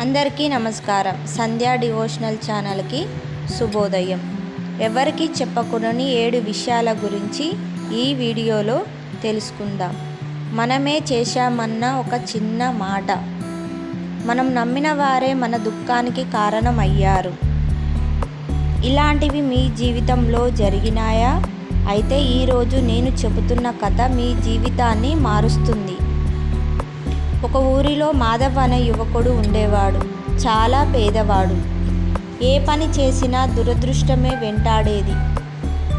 అందరికీ నమస్కారం. సంధ్యా డివోషనల్ ఛానల్కి శుభోదయం. ఎవరికి చెప్పకూడని ఏడు విషయాల గురించి ఈ వీడియోలో తెలుసుకుందాం. మనమే చేశామన్న ఒక చిన్న మాట. మనం నమ్మిన వారే మన దుఃఖానికి కారణమయ్యారు. ఇలాంటివి మీ జీవితంలో జరిగినాయా? అయితే ఈరోజు నేను చెబుతున్న కథ మీ జీవితాన్ని మారుస్తుంది. ఒక ఊరిలో మాధవ్ అనే యువకుడు ఉండేవాడు. చాలా పేదవాడు. ఏ పని చేసినా దురదృష్టమే వెంటాడేది.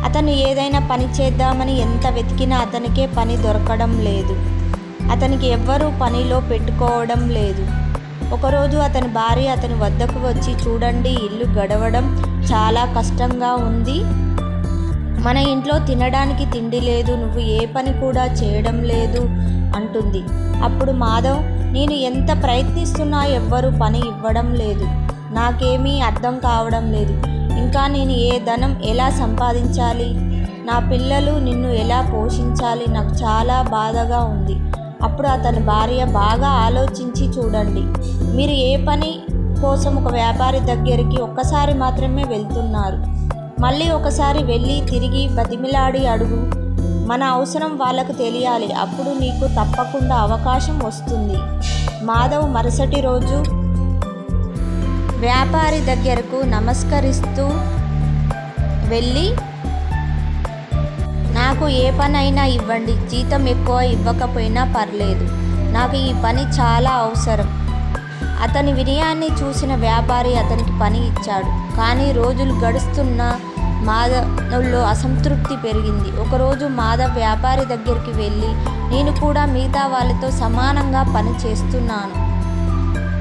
అతను ఏదైనా పని చేద్దామని ఎంత వెతికినా అతనికే పని దొరకడం లేదు. అతనికి ఎవ్వరూ పనిలో పెట్టుకోవడం లేదు. ఒకరోజు అతని భార్య అతని వద్దకు వచ్చి చూడండి ఇల్లు గడవడం చాలా కష్టంగా ఉంది. మన ఇంట్లో తినడానికి తిండి లేదు. నువ్వు ఏ పని కూడా చేయడం లేదు. అంటుంది. అప్పుడు మాధవ్ నేను ఎంత ప్రయత్నిస్తున్నా ఎవ్వరూ పని ఇవ్వడం లేదు. నాకేమీ అర్థం కావడం లేదు. ఇంకా నేను ఏ ధనం ఎలా సంపాదించాలి? నా పిల్లలు నిన్ను ఎలా పోషించాలి? నాకు చాలా బాధగా ఉంది. అప్పుడు అతని భార్య బాగా ఆలోచించి చూడండి. మీరు ఏ పని కోసం ఒక వ్యాపారి దగ్గరికి ఒక్కసారి మాత్రమే వెళ్తున్నారు? మళ్ళీ ఒకసారి వెళ్ళి తిరిగి బతిమిలాడి అడుగు. మన అవసరం వాళ్ళకు తెలియాలి. అప్పుడు నీకు తప్పకుండా అవకాశం వస్తుంది. మాధవ్ మరుసటి రోజు వ్యాపారి దగ్గరకు నమస్కరిస్తూ వెళ్ళి నాకు ఏ పనైనా ఇవ్వండి. జీతం ఎక్కువ ఇవ్వకపోయినా పర్లేదు. నాకు ఈ పని చాలా అవసరం. అతని వినయాన్ని చూసిన వ్యాపారి అతనికి పని ఇచ్చాడు. కానీ రోజులు గడుస్తున్న మాధవ్లో అసంతృప్తి పెరిగింది. ఒకరోజు మాధవ్ వ్యాపారి దగ్గరికి వెళ్ళి నేను కూడా మిగతా వాళ్ళతో సమానంగా పని చేస్తున్నాను.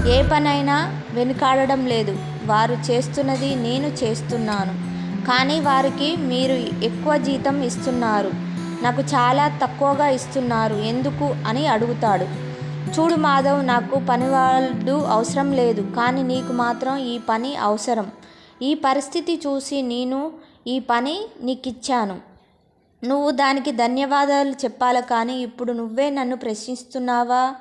ఏ పనైనా వెనుకాడడం లేదు. వారు చేస్తున్నది నేను చేస్తున్నాను. కానీ వారికి మీరు ఎక్కువ జీతం ఇస్తున్నారు. నాకు చాలా తక్కువగా ఇస్తున్నారు. ఎందుకు? అని అడుగుతాడు. చూడు మాధవ్ నాకు పనివాళ్ళు అవసరం లేదు. కానీ నీకు మాత్రం ఈ పని అవసరం. ఈ పరిస్థితి చూసి నేను ఈ పని నీకిచ్చాను. నువ్వు దానికి ధన్యవాదాలు చెప్పాలి కానీ ఇప్పుడు నువ్వే నన్ను ప్రశ్నిస్తున్నావా?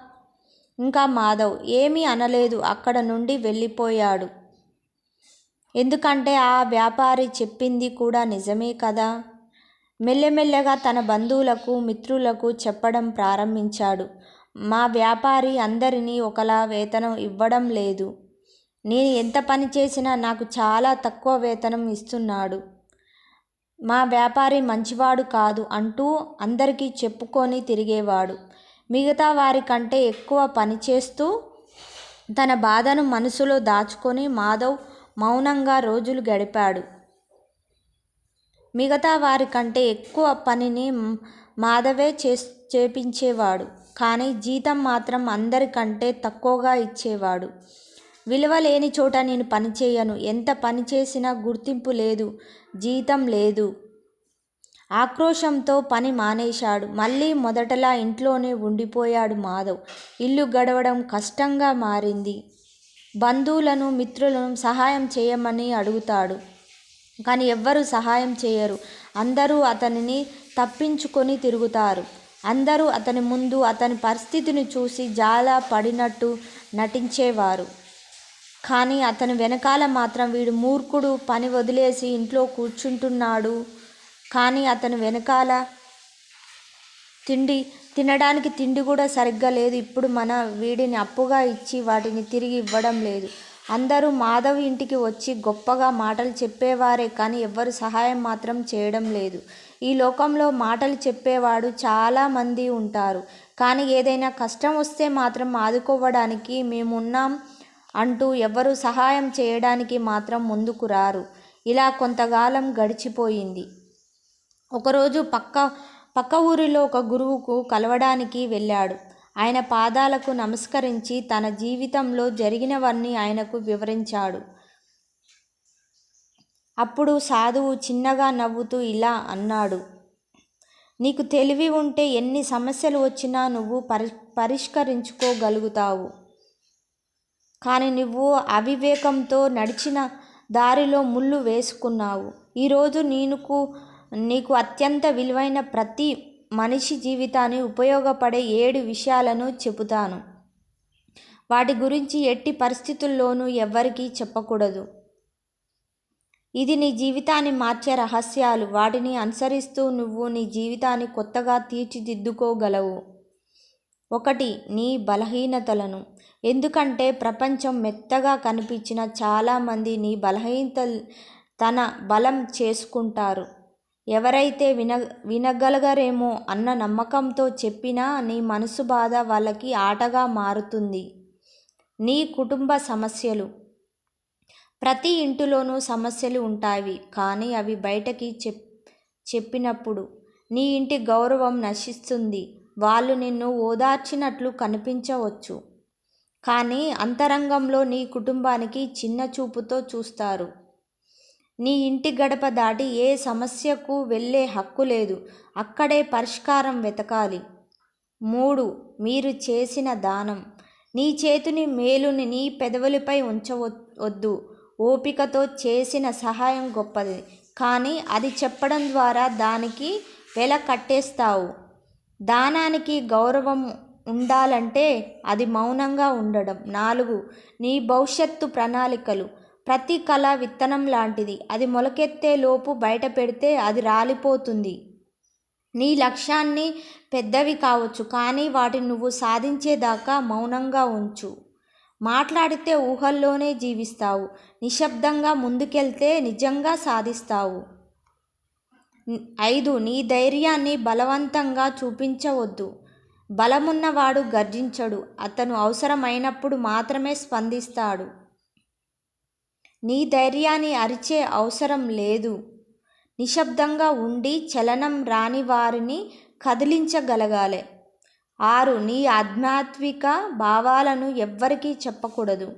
ఇంకా మాధవ్ ఏమీ అనలేదు. అక్కడ నుండి వెళ్ళిపోయాడు. ఎందుకంటే ఆ వ్యాపారి చెప్పింది కూడా నిజమే కదా? మెల్లమెల్లగా తన బంధువులకు మిత్రులకు చెప్పడం ప్రారంభించాడు. మా వ్యాపారి అందరినీ ఒకలా వేతనం ఇవ్వడం లేదు. నేను ఎంత పని చేసినా నాకు చాలా తక్కువ వేతనం ఇస్తున్నాడు. మా వ్యాపారి మంచివాడు కాదు అంటూ అందరికీ చెప్పుకొని తిరిగేవాడు. మిగతా వారి కంటే ఎక్కువ పని చేస్తూ తన బాధను మనసులో దాచుకొని మాధవ్ మౌనంగా రోజులు గడిపాడు. మిగతా వారి కంటే ఎక్కువ పనిని మాధవే చే చేపించేవాడు. కానీ జీతం మాత్రం అందరికంటే తక్కువగా ఇచ్చేవాడు. విలువ లేని చోట నేను పని చేయను. ఎంత పని చేసినా గుర్తింపు లేదు జీతం లేదు. ఆక్రోశంతో పని మానేశాడు. మళ్ళీ మొదటలా ఇంట్లోనే ఉండిపోయాడు మాధవ్. ఇల్లు గడవడం కష్టంగా మారింది. బంధువులను మిత్రులను సహాయం చేయమని అడుగుతాడు. కానీ ఎవ్వరూ సహాయం చేయరు. అందరూ అతనిని తప్పించుకొని తిరుగుతారు. అందరూ అతని ముందు అతని పరిస్థితిని చూసి జాలా పడినట్టు నటించేవారు. కానీ అతని వెనకాల మాత్రం వీడు మూర్ఖుడు పని వదిలేసి ఇంట్లో కూర్చుంటున్నాడు. కానీ అతని వెనకాల తిండి తినడానికి తిండి కూడా సరిగ్గా లేదు. ఇప్పుడు మన వీడిని అప్పుగా ఇచ్చి వాటిని తిరిగి ఇవ్వడం లేదు. అందరూ మాధవ్ ఇంటికి వచ్చి గొప్పగా మాటలు చెప్పేవారే కానీ ఎవ్వరు సహాయం మాత్రం చేయడం లేదు. ఈ లోకంలో మాటలు చెప్పేవాడు చాలామంది ఉంటారు. కానీ ఏదైనా కష్టం వస్తే మాత్రం ఆదుకోవడానికి మేమున్నాం. అంటూ ఎవరు సహాయం చేయడానికి మాత్రం ముందుకు రారు. ఇలా కొంతకాలం గడిచిపోయింది. ఒకరోజు పక్క పక్క ఊరిలో ఒక గురువుకు కలవడానికి వెళ్ళాడు. ఆయన పాదాలకు నమస్కరించి తన జీవితంలో జరిగినవన్నీ ఆయనకు వివరించాడు. అప్పుడు సాధువు చిన్నగా నవ్వుతూ ఇలా అన్నాడు నీకు తెలివి ఉంటే ఎన్ని సమస్యలు వచ్చినా నువ్వు పరి పరిష్కరించుకోగలుగుతావు. కానీ నువ్వు అవివేకంతో నడిచిన దారిలో ముళ్ళు వేసుకున్నావు. ఈరోజు నీకు నీకు అత్యంత విలువైన ప్రతి మనిషి జీవితాన్ని ఉపయోగపడే ఏడు విషయాలను చెబుతాను. వాటి గురించి ఎట్టి పరిస్థితుల్లోనూ ఎవ్వరికీ చెప్పకూడదు. ఇది నీ జీవితాన్ని మార్చే రహస్యాలు. వాటిని అనుసరిస్తూ నువ్వు నీ జీవితాన్ని కొత్తగా తీర్చిదిద్దుకోగలవు. ఒకటి నీ బలహీనతలను. ఎందుకంటే ప్రపంచం మెత్తగా కనిపించిన చాలామంది నీ బలహీనత తన బలం చేసుకుంటారు. ఎవరైతే విన వినగలగరేమో అన్న నమ్మకంతో చెప్పినా నీ మనసు బాధ వాళ్ళకి ఆటగా మారుతుంది. నీ కుటుంబ సమస్యలు. ప్రతి ఇంటిలోనూ సమస్యలు ఉంటాయి కానీ అవి బయటకి చెప్ చెప్పినప్పుడు నీ ఇంటి గౌరవం నశిస్తుంది. వాళ్ళు నిన్ను ఓదార్చినట్లు కనిపించవచ్చు. కానీ అంతరంగంలో నీ కుటుంబానికి చిన్న చూపుతో చూస్తారు. నీ ఇంటి గడప దాటి ఏ సమస్యకు వెళ్ళే హక్కు లేదు. అక్కడే పరిష్కారం వెతకాలి. మూడు మీరు చేసిన దానం. నీ చేతిని మేలుని నీ పెదవులపై ఉంచవద్దు. ఓపికతో చేసిన సహాయం గొప్పది. కానీ అది చెప్పడం ద్వారా దానికి వెల కట్టేస్తావు. దానానికి గౌరవం ఉండాలంటే అది మౌనంగా ఉండడం. నాలుగు నీ భవిష్యత్తు ప్రణాళికలు. ప్రతి కళ విత్తనం లాంటిది. అది మొలకెత్తే లోపు బయట పెడితే అది రాలిపోతుంది. నీ లక్ష్యాన్ని పెద్దవి కావచ్చు కానీ వాటిని నువ్వు సాధించేదాకా మౌనంగా ఉంచు. మాట్లాడితే ఊహల్లోనే జీవిస్తావు. నిశ్శబ్దంగా ముందుకెళ్తే నిజంగా సాధిస్తావు. ఐదు నీ ధైర్యాన్ని బలవంతంగా చూపించవద్దు. బలమున్నవాడు గర్జించడు. అతను అవసరమైనప్పుడు మాత్రమే స్పందిస్తాడు. నీ ధైర్యాన్ని అరిచే అవసరం లేదు. నిశ్శబ్దంగా ఉండి చలనం రాని వారిని కదిలించగలగాలి. ఆరు నీ ఆధ్యాత్మిక భావాలను ఎవ్వరికీ చెప్పకూడదు.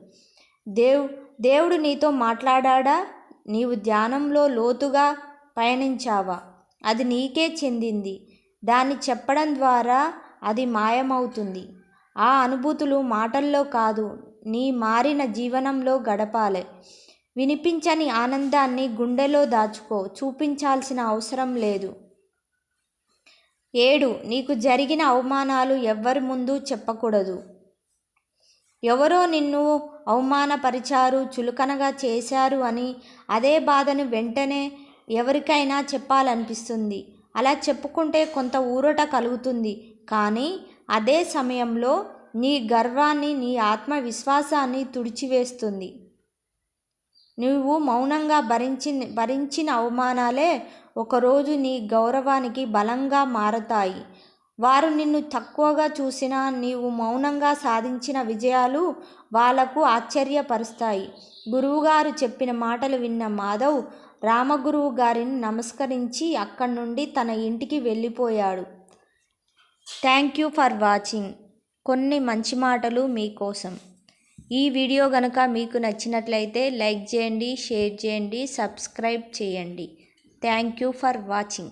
దేవ్ దేవుడు నీతో మాట్లాడా నీవు ధ్యానంలో లోతుగా పయనించావా? అది నీకే చెందింది. దాన్ని చెప్పడం ద్వారా అది మాయమవుతుంది. ఆ అనుభూతులు మాటల్లో కాదు నీ మారిన జీవనంలో గడపాలి. వినిపించని ఆనందాన్ని గుండెలో దాచుకో చూపించాల్సిన అవసరం లేదు. ఏడు నీకు జరిగిన అవమానాలు ఎవ్వరి ముందు చెప్పకూడదు. ఎవరో నిన్ను అవమానపరిచారు చులకనగా చేశారు అని అదే బాధను వెంటనే ఎవరికైనా చెప్పాలనిపిస్తుంది. అలా చెప్పుకుంటే కొంత ఊరట కలుగుతుంది. కానీ అదే సమయంలో నీ గర్వాన్ని నీ ఆత్మవిశ్వాసాన్ని తుడిచివేస్తుంది. నువ్వు మౌనంగా భరించి భరించిన అవమానాలే ఒకరోజు నీ గౌరవానికి బలంగా మారతాయి. వారు నిన్ను తక్కువగా చూసినా నీవు మౌనంగా సాధించిన విజయాలు వాళ్ళకు ఆశ్చర్యపరుస్తాయి. గురువుగారు చెప్పిన మాటలు విన్న మాధవ్ రామగురువు గారిని నమస్కరించి అక్కడి నుండి తన ఇంటికి వెళ్ళిపోయాడు. Thank you for watching. కొన్ని మంచి మాటలు మీకోసం. ఈ వీడియో కనుక మీకు నచ్చినట్లయితే లైక్ చేయండి షేర్ చేయండి సబ్స్క్రైబ్ చేయండి. Thank you for watching.